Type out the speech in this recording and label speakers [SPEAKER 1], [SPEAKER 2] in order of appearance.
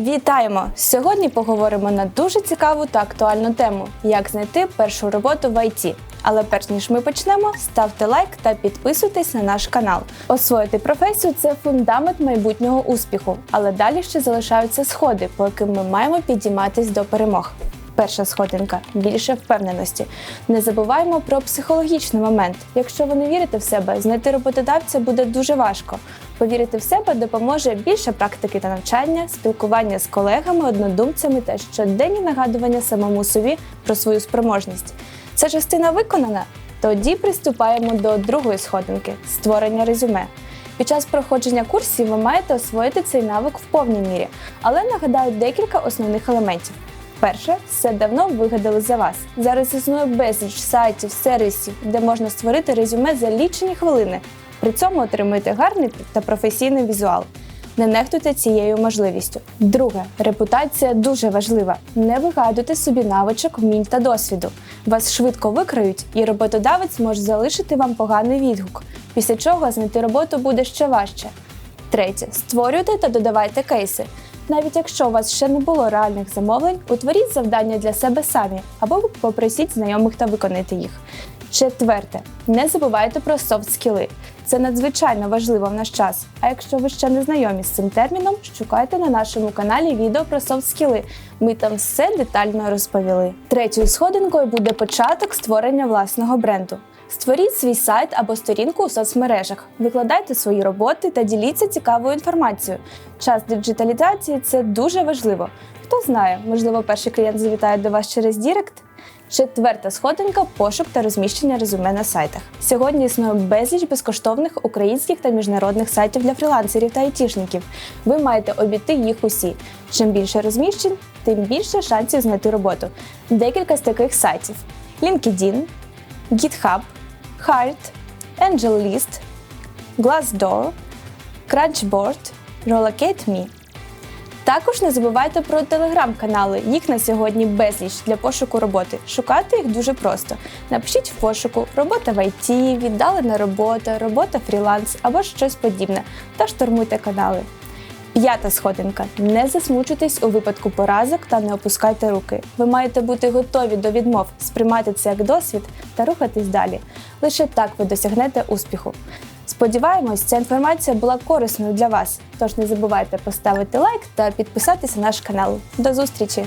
[SPEAKER 1] Вітаємо! Сьогодні поговоримо на дуже цікаву та актуальну тему: як знайти першу роботу в ІТ. Але перш ніж ми почнемо, ставте лайк та підписуйтесь на наш канал. Освоїти професію це фундамент майбутнього успіху, але далі ще залишаються сходи, по яким ми маємо підійматись до перемог. Перша сходинка більше впевненості. Не забуваємо про психологічний момент. Якщо ви не вірите в себе, знайти роботодавця буде дуже важко. Повірити в себе допоможе більше практики та навчання, спілкування з колегами, однодумцями та щоденні нагадування самому собі про свою спроможність. Ця частина виконана. Тоді приступаємо до другої сходинки створення резюме. Під час проходження курсів ви маєте освоїти цей навик в повній мірі, але нагадаю декілька основних елементів. Перше, все давно вигадали за вас. Зараз існує безліч сайтів, сервісів, де можна створити резюме за лічені хвилини. При цьому отримуєте гарний та професійний візуал. Не нехтуйте цією можливістю. Друге, репутація дуже важлива. Не вигадуйте собі навичок, вмінь та досвіду. Вас швидко викриють, і роботодавець може залишити вам поганий відгук, після чого знайти роботу буде ще важче. Третє. Створюйте та додавайте кейси. Навіть якщо у вас ще не було реальних замовлень, утворіть завдання для себе самі або попросіть знайомих та виконайте їх. Четверте, не забувайте про софт-скіли. Це надзвичайно важливо в наш час. А якщо ви ще не знайомі з цим терміном, шукайте на нашому каналі відео про софт-скіли. Ми там все детально розповіли. Третьою сходинкою буде початок створення власного бренду. Створіть свій сайт або сторінку у соцмережах, викладайте свої роботи та діліться цікавою інформацією. Час диджиталізації це дуже важливо. Хто знає, можливо, перший клієнт завітає до вас через Дірект. Четверта сходинка пошук та розміщення резюме на сайтах. Сьогодні існує безліч безкоштовних українських та міжнародних сайтів для фрілансерів та айтішників. Ви маєте обійти їх усі. Чим більше розміщень, тим більше шансів знайти роботу. Декілька з таких сайтів: LinkedIn, GitHub, Hired, AngelList, Glassdoor, Crunchboard, Relocate.me. Також не забувайте про телеграм-канали. Їх на сьогодні безліч для пошуку роботи. Шукати їх дуже просто. Напишіть в пошуку робота в ІТ, віддалена робота, робота фріланс або щось подібне та штурмуйте канали. П'ята сходинка. Не засмучуйтесь у випадку поразок та не опускайте руки. Ви маєте бути готові до відмов, сприймати це як досвід та рухатись далі. Лише так ви досягнете успіху. Сподіваємось, ця інформація була корисною для вас. Тож не забувайте поставити лайк та підписатися на наш канал. До зустрічі!